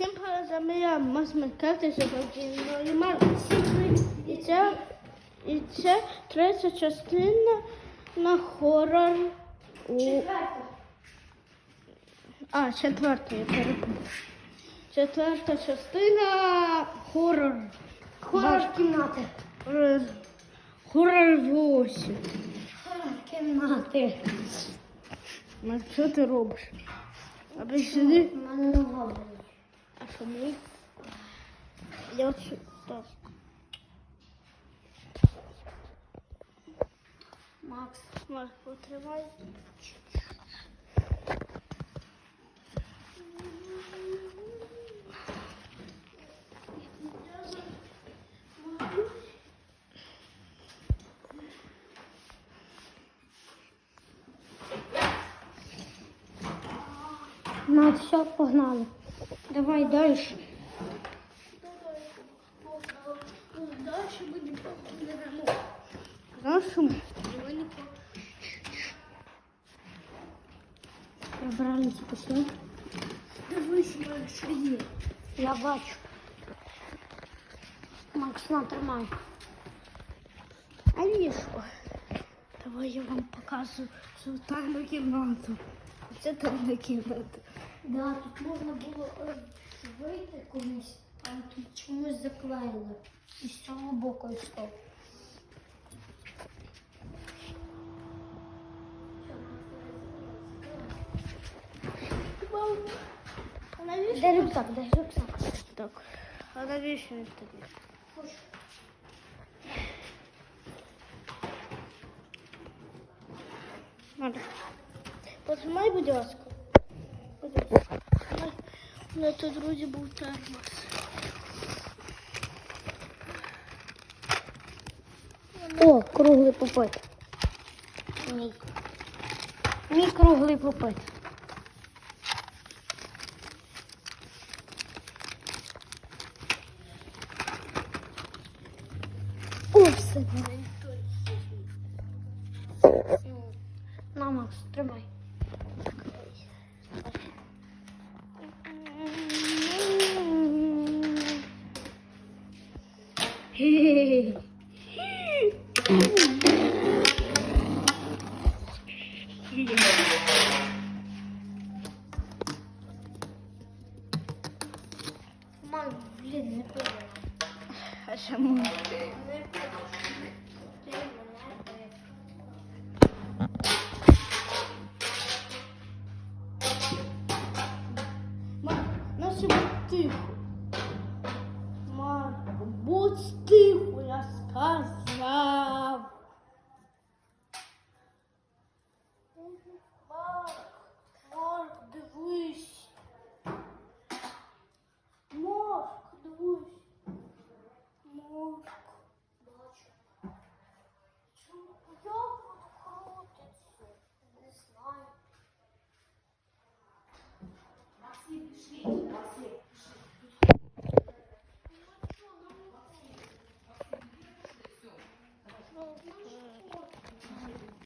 Всім заміряємо масмикати сьогодні Марк. І це, і це третя частина на хорор. У... А, четверта, я перепрошую. Четверта частина хорор. Хорор кімнати. Хорор, хорор 8. Хорор кімнати. Що ти робиш? Аби сюди. Мене нога. А що ми? Я от так. Макс. Марк, потримай. Макс, все, погнали. Давай. Дальше буде поговоримо. Знаєш, що ми? Прибрали ці пісні. Дивись, Марк, що є. Я бачу. Макс, на, тримай. А ні. Давай я вам покажу цю тайну кімнату. Це тайна кімната. Да, тут можна було е, вийти колись, але тут чомусь заклеїли. І з цього боку йшов. А навіщо? Де рюкзак, де рюкзак? Так. А навіщо він тобі? Надо. Потримай, будь ласка. Тримай. У мене тут, друзі, був термос. О, круглий попит. Мій. Мій круглий попит. О, все. На, Макс, тримай. Aşamam. Nasıl bitti?